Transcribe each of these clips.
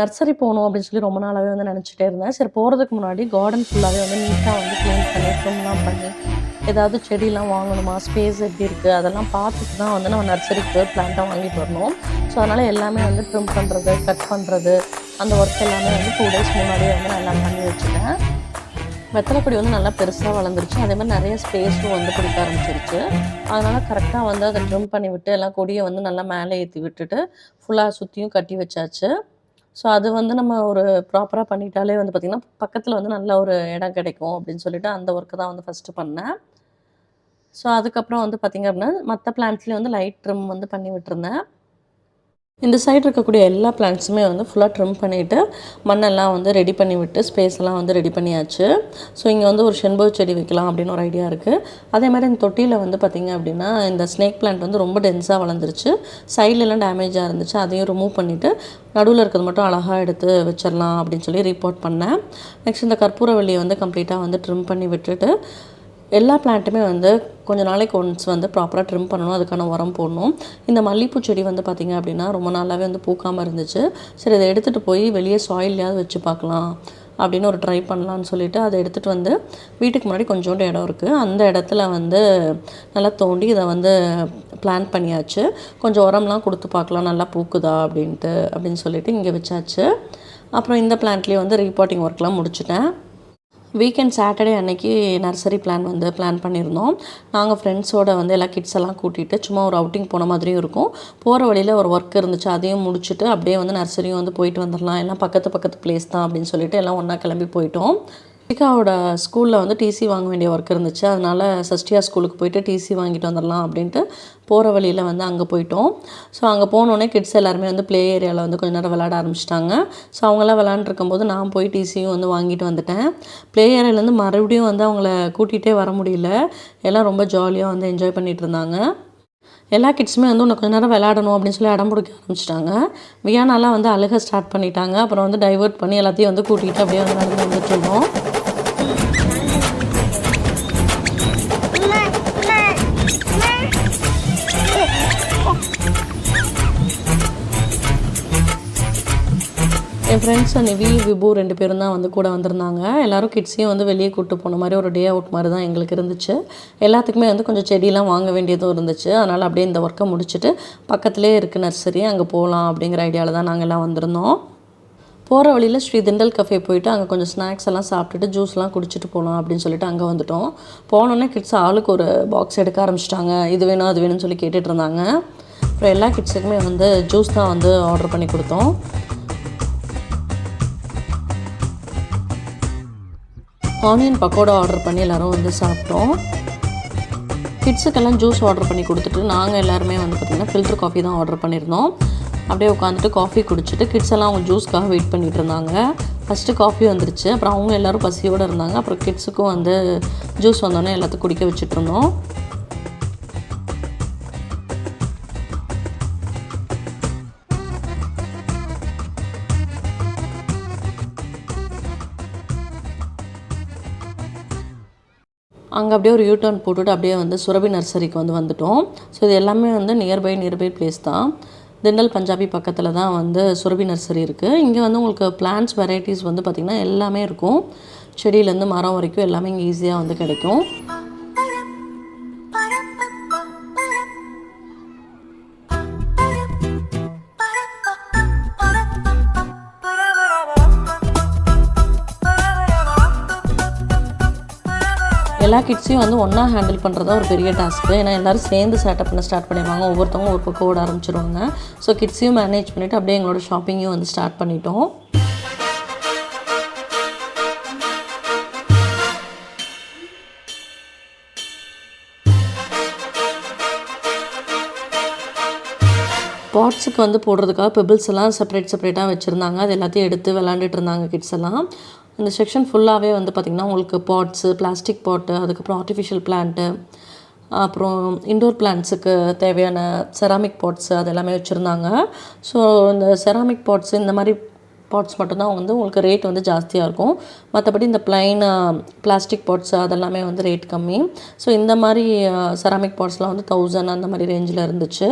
Nursery போகணும் அப்படின்னு சொல்லி ரொம்ப நாளாகவே வந்து நினச்சிட்டே இருந்தேன். சரி போகிறதுக்கு முன்னாடி கார்டன் ஃபுல்லாகவே வந்து நீட்டாக வந்து க்ளீன் பண்ணி ட்ரிம்லாம் பண்ணி ஏதாவது செடிலாம் வாங்கணுமா? ஸ்பேஸ் எப்படி இருக்குது அதெல்லாம் பார்த்துட்டு தான் வந்து நம்ம நர்சரிக்கு பிளான்ட்டாக வாங்கிட்டு வரணும். ஸோ அதனால் எல்லாமே வந்து ட்ரிம் பண்ணுறது கட் பண்ணுறது அந்த ஒர்க் எல்லாமே வந்து டூ டேஸ் முன்னாடியே வந்து நான் எல்லாம் பண்ணி வச்சுட்டேன். வெத்தலை கொடி வந்து நல்லா பெருசாக வளர்ந்துருச்சு. அதே மாதிரி நிறைய ஸ்பேஸும் வந்து கொடுக்க ஆரம்பிச்சிருச்சு. அதனால் கரெக்டாக வந்து அதை ட்ரிம் பண்ணி விட்டு எல்லாம் கொடியை வந்து நல்லா மேலே ஏற்றி விட்டுட்டு ஃபுல்லாக சுற்றியும் கட்டி வச்சாச்சு. ஸோ அது வந்து நம்ம ஒரு ப்ராப்பராக பண்ணிட்டாலே வந்து பார்த்திங்கன்னா பக்கத்தில் வந்து நல்ல ஒரு இடம் கிடைக்கும் அப்படின்னு சொல்லிட்டு அந்த ஒர்க்கு தான் வந்து ஃபஸ்ட்டு பண்ணேன். ஸோ அதுக்கப்புறம் வந்து பார்த்திங்க அப்படின்னா மற்ற பிளான்ட்ஸ்லேயும் வந்து லைட் ட்ரிம் வந்து பண்ணி விட்டுருந்தேன். இந்த சைடு இருக்கக்கூடிய எல்லா பிளான்ட்ஸுமே வந்து ஃபுல்லாக ட்ரிம் பண்ணிவிட்டு மண்ணெல்லாம் வந்து ரெடி பண்ணி விட்டு ஸ்பேஸ் எல்லாம் வந்து ரெடி பண்ணியாச்சு. ஸோ இங்கே வந்து ஒரு செண்பக செடி வைக்கலாம் அப்படின்னு ஒரு ஐடியா இருக்குது அதே மாதிரி இந்த தொட்டியில் வந்து பார்த்திங்க அப்படின்னா இந்த ஸ்னேக் பிளான்ட் வந்து ரொம்ப டென்ஸாக வளர்ந்துருச்சு. சைட்லலாம் டேமேஜாக இருந்துச்சு. அதையும் ரிமூவ் பண்ணிவிட்டு நடுவில் இருக்கிறது மட்டும் அழகாக எடுத்து வச்சிடலாம் அப்படின்னு சொல்லி ரிப்போர்ட் பண்ணேன். நெக்ஸ்ட் இந்த கற்பூரவள்ளியை வந்து கம்ப்ளீட்டாக வந்து ட்ரிம் பண்ணி விட்டுட்டு எல்லா பிளான்ட்டுமே வந்து கொஞ்ச நாளைக்கு ஒன்ஸ் வந்து ப்ராப்பராக ட்ரிம் பண்ணணும் அதுக்கான உரம் போடணும். இந்த மல்லிகைப்பூ செடி வந்து பார்த்திங்க அப்படின்னா ரொம்ப நாளாகவே வந்து பூக்காமல் இருந்துச்சு. சரி இதை எடுத்துகிட்டு போய் வெளியே சாயில்லையாவது வச்சு பார்க்கலாம் அப்படின்னு ஒரு ட்ரை பண்ணலான்னு சொல்லிட்டு அதை எடுத்துகிட்டு வந்து வீட்டுக்கு முன்னாடி கொஞ்சோண்டு இடம் இருக்குது அந்த இடத்துல வந்து நல்லா தோண்டி இதை வந்து பிளான் பண்ணியாச்சு. கொஞ்சம் உரம்லாம் கொடுத்து பார்க்கலாம் நல்லா பூக்குதா அப்படின்ட்டு அப்படின்னு சொல்லிட்டு இங்கே வச்சாச்சு. அப்புறம் இந்த பிளான்ட்லேயே வந்து ரீபாட்டிங் ஒர்க்லாம் முடிச்சிட்டேன். வீக்கெண்ட் சாட்டர்டே அன்னைக்கு நர்சரி பிளான் வந்து பிளான் பண்ணியிருந்தோம். நாங்கள் ஃப்ரெண்ட்ஸோட வந்து எல்லா கிட்ஸ் எல்லாம் கூட்டிகிட்டு சும்மா ஒரு அவுட்டிங் போன மாதிரியும் இருக்கும். போகிற வழியில் ஒரு ஒர்க் இருந்துச்சு. அதையும் முடிச்சுட்டு அப்படியே வந்து நர்சரியும் வந்து போயிட்டு வந்துடலாம் எல்லாம் பக்கத்து பக்கத்து பிளேஸ் தான் அப்படின்னு சொல்லிட்டு எல்லாம் ஒன்றா கிளம்பி போயிட்டோம். ரிகாவோட ஸ்கூலில் வந்து டிசி வாங்க வேண்டிய ஒர்க் இருந்துச்சு. அதனால் சஷ்டியா ஸ்கூலுக்கு போயிட்டு டிசி வாங்கிட்டு வந்துடலாம் அப்படின்ட்டு போகிற வழியில் வந்து அங்கே போயிட்டோம். ஸோ அங்கே போனோடனே கிட்ஸ் எல்லாருமே வந்து ப்ளே ஏரியாவில் வந்து கொஞ்ச நேரம் விளாட ஆரம்பிச்சிட்டாங்க. ஸோ அவங்களாம் விளாண்டுருக்கும்போது நான் போய் டிசியும் வந்து வாங்கிட்டு வந்துட்டேன். ப்ளே ஏரியாவிலேருந்து மறுபடியும் வந்து அவங்கள கூட்டிகிட்டே வர முடியல. எல்லாம் ரொம்ப ஜாலியாக வந்து என்ஜாய் பண்ணிகிட்டு இருந்தாங்க. எல்லா கிட்ஸுமே வந்து உனக்கு கொஞ்ச நேரம் விளையாடணும் அப்படின்னு சொல்லி அடம் பிடிக்க ஆரம்பிச்சிட்டாங்க. வியானாலாம் வந்து அழுக ஸ்டார்ட் பண்ணிட்டாங்க. அப்புறம் வந்து டைவர்ட் பண்ணி எல்லாத்தையும் வந்து கூட்டிகிட்டு அப்படியே வந்து நடந்து வந்துட்டுருந்தோம் என் ஃப்ரெண்ட்ஸ் நிவி விபு ரெண்டு பேரும் தான் வந்து கூட வந்திருந்தாங்க. எல்லோரும் கிட்ஸையும் வந்து வெளியே கூப்பிட்டு போன மாதிரி ஒரு டே அவுட் மாதிரி தான் எங்களுக்கு இருந்துச்சு. எல்லாத்துக்குமே வந்து கொஞ்சம் செடியெலாம் வாங்க வேண்டியதும் இருந்துச்சு. அதனால் அப்படியே இந்த ஒர்க்கை முடிச்சுட்டு பக்கத்துலேயே இருக்குது நர்சரி அங்கே போகலாம் அப்படிங்கிற ஐடியாவில் தான் நாங்கள் எல்லாம் வந்திருந்தோம். போகிற வழியில் ஸ்ரீ திண்டல் கஃபே போயிட்டு அங்கே கொஞ்சம் ஸ்நாக்ஸ் எல்லாம் சாப்பிட்டுட்டு ஜூஸ்லாம் குடிச்சிட்டு போகலாம் அப்படின்னு சொல்லிட்டு அங்கே வந்துட்டோம். போனோன்னே கிட்ஸ் ஆளுக்கு ஒரு பாக்ஸ் எடுக்க ஆரம்பிச்சிட்டாங்க. இது வேணும் அது வேணும்னு சொல்லி கேட்டுட்டு இருந்தாங்க. அப்புறம் எல்லா கிட்ஸுக்குமே வந்து ஜூஸ் தான் வந்து ஆர்டர் பண்ணி கொடுத்தோம். ஆனியன் பக்கோடா ஆர்டர் பண்ணி எல்லோரும் வந்து சாப்பிட்டோம். கிட்ஸுக்கெல்லாம் ஜூஸ் ஆர்டர் பண்ணி கொடுத்துட்டு நாங்கள் எல்லாருமே வந்து பார்த்திங்கன்னா ஃபில்டர் காஃபி தான் ஆர்டர் பண்ணியிருந்தோம். அப்படியே உட்காந்துட்டு காஃபி குடிச்சிட்டு கிட்ஸ் எல்லாம் அவங்க ஜூஸ்க்காக வெயிட் பண்ணிகிட்டு இருந்தாங்க. ஃபஸ்ட்டு காஃபி வந்துருச்சு. அப்புறம் அவங்க எல்லோரும் பசியோடு இருந்தாங்க. அப்புறம் கிட்ஸுக்கும் வந்து ஜூஸ் வந்தோடனே எல்லாத்தையும் குடிக்க வச்சுட்டு இருந்தோம். அங்கே அப்படியே ஒரு யூ போட்டுவிட்டு அப்படியே வந்து சுரபி நர்சரிக்கு வந்து வந்துட்டோம். ஸோ இது எல்லாமே வந்து நியர்பை நியர்பை பிளேஸ் தான். திண்டல் பஞ்சாபி பக்கத்தில் தான் வந்து சுரபி நர்சரி இருக்குது இங்கே வந்து உங்களுக்கு பிளான்ஸ் வெரைட்டிஸ் வந்து பார்த்திங்கன்னா எல்லாமே இருக்கும். செடியிலேருந்து மரம் வரைக்கும் எல்லாமே இங்கே ஈஸியாக வந்து கிடைக்கும். எல்லா கிட்ஸையும் வந்து ஒன்றா ஹேண்டில் பண்ணுறது ஒரு பெரிய டாஸ்க்கு ஏன்னா எல்லோரும் சேர்ந்து செட்டப் பண்ண ஸ்டார்ட் பண்ணிடுவாங்க. ஒவ்வொருத்தவங்க ஒரு பக்கம் ஓட ஆரம்பிச்சிருவாங்க. ஸோ கிட்ஸையும் மேனேஜ் பண்ணிவிட்டு அப்படியே எங்களோட ஷாப்பிங்கையும் வந்து ஸ்டார்ட் பண்ணிட்டோம். பாட்ஸுக்கு வந்து போடுறதுக்காக பெபிள்ஸ் எல்லாம் செப்பரேட் செப்பரேட்டாக வச்சுருந்தாங்க. அது எல்லாத்தையும் எடுத்து விளாண்டுட்டு இருந்தாங்க கிட்ஸ் எல்லாம். இந்த செக்ஷன் ஃபுல்லாகவே வந்து பார்த்திங்கன்னா உங்களுக்கு பாட்ஸு பிளாஸ்டிக் பாட்டு அதுக்கப்புறம் ஆர்டிஃபிஷியல் பிளான்ட்டு அப்புறம் இண்டோர் பிளான்ட்ஸுக்கு தேவையான செராமிக் பாட்ஸு அது எல்லாமே வச்சுருந்தாங்க. ஸோ இந்த செராமிக் பாட்ஸு இந்த மாதிரி பாட்ஸ் மட்டும்தான் வந்து உங்களுக்கு ரேட் வந்து ஜாஸ்தியாக இருக்கும். மற்றபடி இந்த பிளைன் பிளாஸ்டிக் பாட்ஸ் அதெல்லாமே வந்து ரேட் கம்மி. ஸோ இந்த மாதிரி செராமிக் பாட்ஸ்லாம் வந்து தௌசண்ட் அந்த மாதிரி ரேஞ்சில் இருந்துச்சு.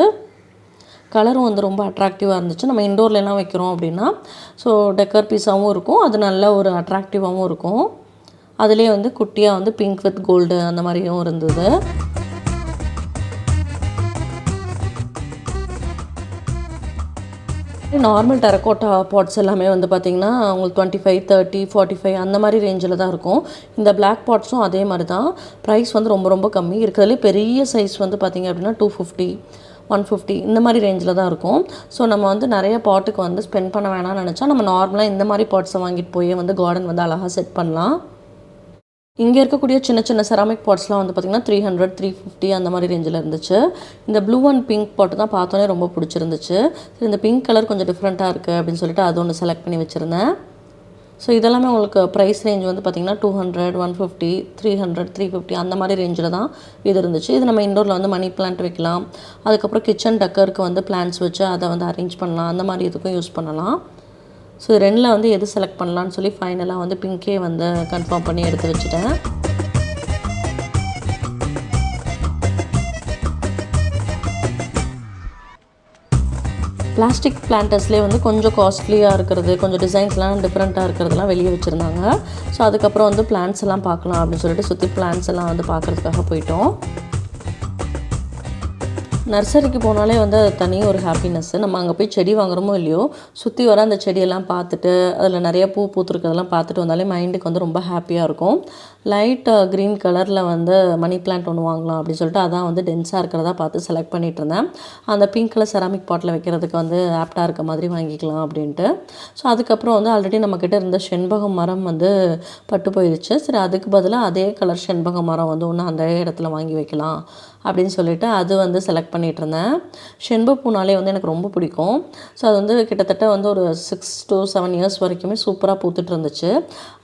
கலரும் வந்து ரொம்ப அட்ராக்டிவாக இருந்துச்சு. நம்ம இண்டோர்லலாம் வைக்கிறோம் அப்படின்னா ஸோ டெக்கர் பீஸாகவும் இருக்கும். அது நல்ல ஒரு அட்ராக்டிவாகவும் இருக்கும். அதுலேயே வந்து குட்டியாக வந்து பிங்க் வித் கோல்டு அந்த மாதிரியும் இருந்தது. நார்மல் டெரக்கோட்டா பாட்ஸ் எல்லாமே வந்து பார்த்திங்கன்னா உங்களுக்கு twenty five thirty forty five அந்த மாதிரி ரேஞ்சில் தான் இருக்கும். இந்த பிளாக் பாட்ஸும் அதே மாதிரி தான். ப்ரைஸ் வந்து ரொம்ப ரொம்ப கம்மி. இருக்கிறதுலே பெரிய சைஸ் வந்து பார்த்திங்க அப்படின்னா டூ ஃபிஃப்டி ஒன் ஃபிஃப்டி இந்த மாதிரி ரேஞ்சில் தான் இருக்கும். ஸோ நம்ம வந்து நிறைய பாட்டுக்கு வந்து ஸ்பெண்ட் பண்ண வேணாம்னு நினச்சா நம்ம நார்மலாக இந்த மாதிரி பாட்ஸை வாங்கிட்டு போய் வந்து கார்டன் வந்து அழகாக செட் பண்ணலாம். இங்கே இருக்கக்கூடிய சின்ன சின்ன செராமிக் பாட்ஸ்லாம் வந்து பார்த்திங்கன்னா த்ரீ ஹண்ட்ரட் த்ரீ ஃபிஃப்டி அந்த மாதிரி ரேஞ்சில் இருந்துச்சு. இந்த ப்ளூ அண்ட் பிங்க் பாட்டு தான் பார்த்தோன்னே ரொம்ப பிடிச்சிருந்துச்சு. சரி இந்த பிங்க் கலர் கொஞ்சம் டிஃப்ரெண்ட்டாக இருக்குது அப்படின்னு சொல்லிட்டு அது ஒன்று செலக்ட் பண்ணி வச்சுருந்தேன். ஸோ இதெல்லாமே உங்களுக்கு ப்ரைஸ் ரேஞ்ச் வந்து பார்த்திங்கன்னா two hundred one fifty three hundred three fifty அந்த மாதிரி ரேஞ்சில் தான் இது இருந்துச்சு. இது நம்ம இண்டோரில் வந்து மணி பிளான்ட் வைக்கலாம். அதுக்கப்புறம் கிச்சன் டக்கருக்கு வந்து பிளான்ட்ஸ் வச்சு அதை வந்து அரேஞ்ச் பண்ணலாம். அந்த மாதிரி இதுக்கும் யூஸ் பண்ணலாம். ஸோ ரெண்டில் வந்து எது செலக்ட் பண்ணலான்னு சொல்லி ஃபைனலாக வந்து பிங்கே வந்து கன்ஃபார்ம் பண்ணி எடுத்து வச்சுட்டேன். பிளாஸ்டிக் பிளான்டர்ஸ்லேயே வந்து கொஞ்சம் காஸ்ட்லியாக இருக்கிறது கொஞ்சம் டிசைன்ஸ்லாம் டிஃப்ரெண்ட்டாக இருக்கிறதுலாம் வெளியே வச்சுருந்தாங்க. ஸோ அதுக்கப்புறம் வந்து பிளான்ஸ் எல்லாம் பார்க்கலாம் அப்படின்னு சொல்லிட்டு சுற்றி பிளான்ஸ் எல்லாம் வந்து பார்க்குறதுக்காக போயிட்டோம். நர்சரிக்கு போனாலே வந்து அது தனி ஒரு ஹாப்பினஸ்ஸு நம்ம அங்கே போய் செடி வாங்குறோமோ இல்லையோ சுற்றி வர அந்த செடியெல்லாம் பார்த்துட்டு அதில் நிறைய பூ பூத்துருக்கிறதெல்லாம் பார்த்துட்டு வந்தாலே மைண்டுக்கு வந்து ரொம்ப ஹாப்பியாக இருக்கும். லைட் க்ரீன் கலரில் வந்து மணி பிளான்ட் ஒன்று வாங்கலாம் அப்படின்னு சொல்லிட்டு அதான் வந்து டென்ஸாக இருக்கிறதா பார்த்து செலக்ட் பண்ணிகிட்டு இருந்தேன். அந்த பிங்க் கலர் செராமிக் பாட்டில் வைக்கிறதுக்கு வந்து ஆப்டாக இருக்க மாதிரி வாங்கிக்கலாம் அப்படின்ட்டு. ஸோ அதுக்கப்புறம் வந்து ஆல்ரெடி நம்மக்கிட்ட இருந்த செண்பகம் மரம் வந்து பட்டு போயிடுச்சு. சரி அதுக்கு பதிலாக அதே கலர் செண்பகம் மரம் வந்து ஒன்று அந்த இடத்துல வாங்கி வைக்கலாம். அப்படின்னு சொல்லிட்டு அது வந்து செலக்ட் பண்ணிகிட்டு இருந்தேன் செண்பப்பூனாலே வந்து எனக்கு ரொம்ப பிடிக்கும். ஸோ அது வந்து கிட்டத்தட்ட வந்து ஒரு சிக்ஸ் டு செவன் இயர்ஸ் வரைக்குமே சூப்பராக பூத்துட்டு இருந்துச்சு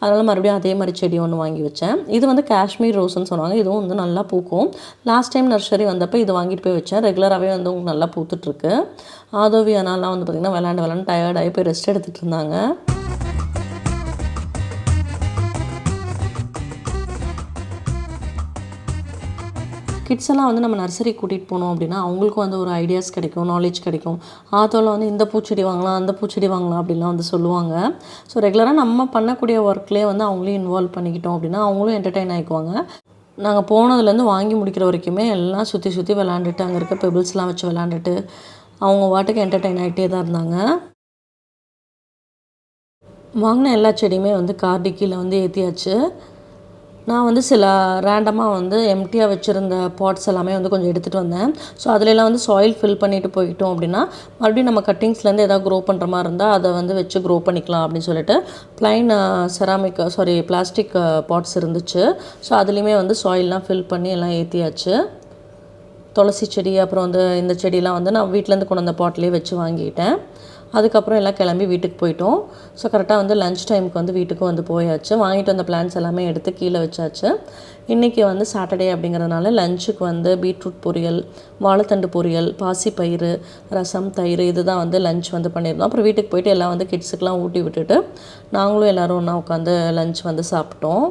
அதனால் மறுபடியும் அதே மாதிரி செடி ஒன்று வாங்கி வச்சேன். இது வந்து காஷ்மீர் ரோஸ்ன்னு சொன்னாங்க இதுவும் வந்து நல்லா பூக்கும். லாஸ்ட் டைம் நர்சரி வந்தப்போ இது வாங்கிட்டு போய் வச்சேன். ரெகுலராகவே வந்து உங்களுக்கு நல்லா பூத்துட்ருக்கு ஆதோவி அனாலாம் வந்து பார்த்திங்கன்னா விளாண்டு விளாண்டு டயர்டாகி போய் ரெஸ்ட் எடுத்துகிட்டு இருந்தாங்க கிட்ஸ் எல்லாம் வந்து நம்ம நர்சரி கூட்டிகிட்டு போனோம் அப்படின்னா அவங்களுக்கும் வந்து ஒரு ஐடியாஸ் கிடைக்கும் நாலேஜ் கிடைக்கும். ஆத்தோவில் வந்து இந்த பூச்செடி வாங்கலாம் அந்த பூச்செடி வாங்கலாம் அப்படின்லாம் வந்து சொல்லுவாங்க. ஸோ ரெகுலராக நம்ம பண்ணக்கூடிய ஒர்க்லேயே வந்து அவங்களையும் இன்வால்வ் பண்ணிக்கிட்டோம் அப்படின்னா அவங்களும் என்டர்டெயின் ஆகிக்குவாங்க நாங்கள் போனதுலேருந்து வாங்கி முடிக்கிற வரைக்குமே எல்லாம் சுற்றி சுற்றி விளாண்டுட்டு அங்கே இருக்க பெபிள்ஸ்லாம் வச்சு விளாண்டுட்டு அவங்க வாட்டுக்கு என்டர்டெயின் ஆகிட்டே தான் இருந்தாங்க. வாங்கின எல்லா செடியுமே வந்து கார் டிக்கியில் வந்து ஏற்றியாச்சு நான் வந்து சில ரேண்டமாக வந்து எம்டியாக வச்சுருந்த பாட்ஸ் எல்லாமே வந்து கொஞ்சம் எடுத்துகிட்டு வந்தேன். ஸோ அதிலெல்லாம் வந்து சாயில் ஃபில் பண்ணிவிட்டு போயிட்டோம் அப்படின்னா மறுபடியும் நம்ம கட்டிங்ஸ்லேருந்து எதாவது க்ரோ பண்ணுற மாதிரி இருந்தால் அதை வந்து வச்சு க்ரோ பண்ணிக்கலாம் அப்படின்னு சொல்லிட்டு plain ceramic sorry plastic pots இருந்துச்சு. ஸோ அதுலேயுமே வந்து சாயில்லாம் ஃபில் பண்ணி எல்லாம் ஏற்றியாச்சு துளசி செடி அப்புறம் வந்து இந்த செடியெலாம் வந்து நான் வீட்டிலேருந்து கொண்டு வந்த பாட்லேயே வச்சு வாங்கிட்டேன். அதுக்கப்புறம் எல்லாம் கிளம்பி வீட்டுக்கு போயிட்டோம். ஸோ கரெக்டாக வந்து லஞ்ச் டைமுக்கு வந்து வீட்டுக்கு வந்து போயாச்சு. வாங்கிட்டு வந்த பிளான்ஸ் எல்லாமே எடுத்து கீழே வச்சாச்சு. இன்றைக்கி வந்து சாட்டர்டே அப்படிங்கிறதுனால லஞ்சுக்கு வந்து பீட்ரூட் பொரியல் வாழைத்தண்டு பொரியல் பாசிப்பயிறு ரசம் தயிர் இதுதான் வந்து லஞ்ச் வந்து பண்ணியிருந்தோம். அப்புறம் வீட்டுக்கு போயிட்டு எல்லாம் வந்து கிட்ஸுக்கெலாம் ஊட்டி விட்டுட்டு நாங்களும் எல்லோரும் ஒன்றா உட்காந்து லஞ்ச் வந்து சாப்பிட்டோம்.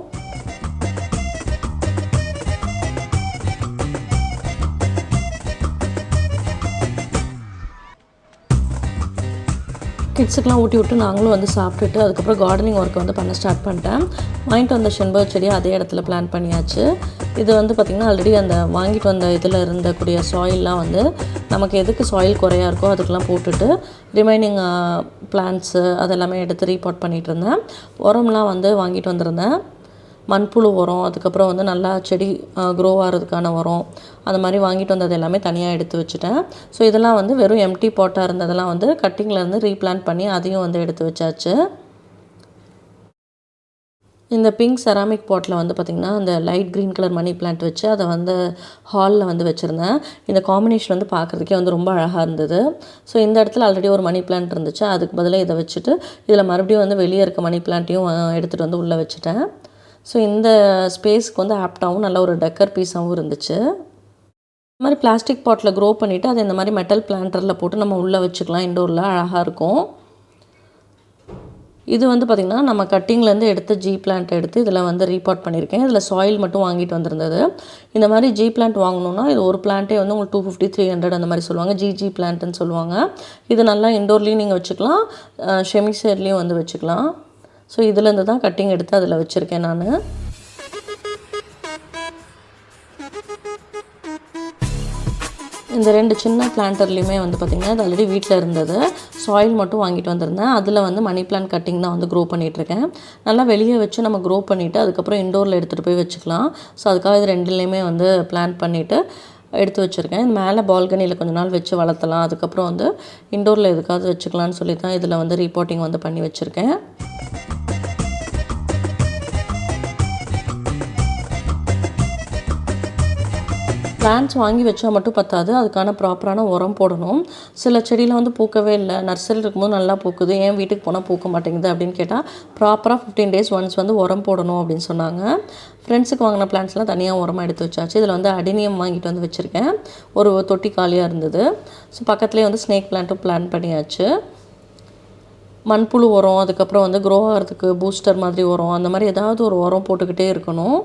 கிட்ஸுக்கெலாம் ஊட்டி விட்டு நாங்களும் வந்து சாப்பிட்டுட்டு அதுக்கப்புறம் கார்டனிங் ஒர்க்கை வந்து பண்ண ஸ்டார்ட் பண்ணிட்டேன் வாங்கிட்டு வந்த செண்பக செடியை அதே இடத்துல பிளான் பண்ணியாச்சு இது வந்து பார்த்திங்கன்னா ஆல்ரெடி அந்த வாங்கிட்டு வந்த இதில் இருந்தக்கூடிய சாயில்லாம் வந்து நமக்கு எதுக்கு சாயில் குறையா இருக்கோ அதுக்கெல்லாம் போட்டுட்டு ரிமைனிங் பிளான்ட்ஸு அதெல்லாமே எடுத்து ரீபாட் பண்ணிகிட்டு இருந்தேன் உரம்லாம் வந்து வாங்கிட்டு வந்திருந்தேன் மண்புழு உரம் அதுக்கப்புறம் வந்து நல்லா செடி க்ரோ ஆகிறதுக்கான உரம் அந்த மாதிரி வாங்கிட்டு வந்தது எல்லாமே தனியாக எடுத்து வச்சுட்டேன். ஸோ இதெல்லாம் வந்து வெறும் எம்டி பாட்டாக இருந்ததெல்லாம் வந்து கட்டிங்லேருந்து ரீப்ளான்ட் பண்ணி அதையும் வந்து எடுத்து வச்சாச்சு. இந்த பிங்க் செராமிக் பாட்டில் வந்து பார்த்திங்கன்னா அந்த light green colour money plant வச்சு அதை வந்து ஹாலில் வந்து வச்சுருந்தேன். இந்த காம்பினேஷன் வந்து பார்க்குறதுக்கே வந்து ரொம்ப அழகாக இருந்தது. ஸோ இந்த இடத்துல ஆல்ரெடி ஒரு மணி பிளான்ட் இருந்துச்சு. அதுக்கு பதிலாக இதை வச்சுட்டு இதில் மறுபடியும் வந்து வெளியே இருக்க மணி பிளான்ட்டையும் எடுத்துகிட்டு வந்து உள்ளே வச்சுட்டேன். ஸோ இந்த ஸ்பேஸ்க்கு வந்து ஆப்டாகவும் நல்ல ஒரு டெக்கர் பீஸாகவும் இருந்துச்சு. இந்த மாதிரி பிளாஸ்டிக் பாட்டில் க்ரோ பண்ணிவிட்டு அதை இந்த மாதிரி மெட்டல் பிளான்டரில் போட்டு நம்ம உள்ளே வச்சுக்கலாம். இண்டோரில் அழகாக இருக்கும். இது வந்து பார்த்திங்கன்னா நம்ம கட்டிங்லேருந்து எடுத்து ஜி பிளான்ட் எடுத்து இதில் வந்து ரீபாட் பண்ணியிருக்கேன் இதில் சாயில் மட்டும் வாங்கிட்டு வந்திருந்தது. இந்த மாதிரி ஜி பிளான்ட் வாங்கணுன்னா இது ஒரு பிளான்ட்டே வந்து உங்களுக்கு டூ ஃபிஃப்டி த்ரீ ஹண்ட்ரட் அந்த மாதிரி சொல்லுவாங்க. ஜி ஜி பிளான்ட்னு சொல்லுவாங்க. இது நல்லா இண்டோர்லேயும் நீங்கள் வச்சுக்கலாம். ஷெமிசேர்லேயும் வந்து வச்சுக்கலாம். ஸோ இதுலேருந்து தான் கட்டிங் எடுத்து அதில் வச்சுருக்கேன் நான். இந்த ரெண்டு சின்ன பிளான்டர்லேயுமே வந்து பார்த்திங்கன்னா அது ஆல்ரெடி வீட்டில் இருந்தது. சாயில் மட்டும் வாங்கிட்டு வந்திருந்தேன். அதில் வந்து மணி பிளான்ட் கட்டிங் தான் வந்து க்ரோ பண்ணிகிட்ருக்கேன் நல்லா வெளியே வச்சு நம்ம க்ரோ பண்ணிவிட்டு அதுக்கப்புறம் இண்டோரில் எடுத்துகிட்டு போய் வச்சுக்கலாம். ஸோ அதுக்காக இது ரெண்டுலேயுமே வந்து பிளான் பண்ணிவிட்டு எடுத்து வச்சுருக்கேன். மேலே பால்கனியில் கொஞ்ச நாள் வச்சு வளர்த்தலாம். அதுக்கப்புறம் வந்து இண்டோரில் எதுக்காவது வச்சுக்கலான்னு சொல்லி தான் இதில் வந்து ரிப்போர்ட்டிங் வந்து பண்ணி வச்சுருக்கேன். பிளான்ஸ் வாங்கி வச்சா மட்டும் பத்தாது. அதுக்கான ப்ராப்பரான உரம் போடணும். சில செடியில் வந்து பூக்கவே இல்லை. நர்சரியில் இருக்கும்போது நல்லா பூக்குது. ஏன் வீட்டுக்கு போனால் பூக்க மாட்டேங்குது அப்படின்னு கேட்டால் ப்ராப்பராக ஃபிஃப்டீன் டேஸ் ஒன்ஸ் வந்து உரம் போடணும் அப்படின்னு சொன்னாங்க. ஃப்ரெண்ட்ஸுக்கு வாங்கின பிளான்ஸ்லாம் தனியாக உரமாக எடுத்து வச்சாச்சு. இதில் வந்து அடினியம் வாங்கிட்டு வந்து வச்சுருக்கேன். ஒரு தொட்டி காலியாக இருந்தது. ஸோ பக்கத்துலேயே வந்து ஸ்னேக் பிளான்ட்டும் பிளான் பண்ணியாச்சு. மண்புழு உரம் அதுக்கப்புறம் வந்து க்ரோ ஆகிறதுக்கு பூஸ்டர் மாதிரி உரம் அந்த மாதிரி ஏதாவது ஒரு உரம் போட்டுக்கிட்டே இருக்கணும்.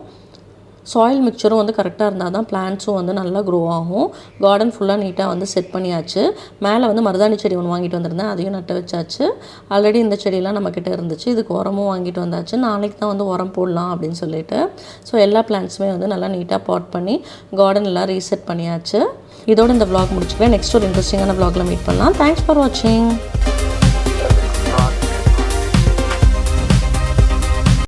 சாயில் மிக்சரும் வந்து கரெக்டாக இருந்தால் தான் பிளான்ட்ஸும் வந்து நல்லா க்ரோ ஆகும். கார்டன் ஃபுல்லாக நீட்டாக வந்து செட் பண்ணியாச்சு. மேலே வந்து மருதாணி செடி ஒன்று வாங்கிட்டு வந்திருந்தேன். அதையும் நட்டு வச்சாச்சு. ஆல்ரெடி இந்த செடியெல்லாம் நம்மக்கிட்ட இருந்துச்சு. இதுக்கு உரமும் வாங்கிட்டு வந்தாச்சு. நாளைக்கு தான் வந்து உரம் போடலாம் அப்படின்னு சொல்லிட்டு. ஸோ எல்லா பிளான்ட்ஸுமே வந்து நல்லா நீட்டாக பாட் பண்ணி கார்டன் எல்லாம் ரீசெட் பண்ணியாச்சு. இதோட இந்த vlog முடிச்சுக்கிறேன். நெக்ஸ்ட் ஒரு இன்ட்ரெஸ்டிங்கான vlogல மீட் பண்ணலாம். தேங்க்ஸ் ஃபார் வாட்சிங்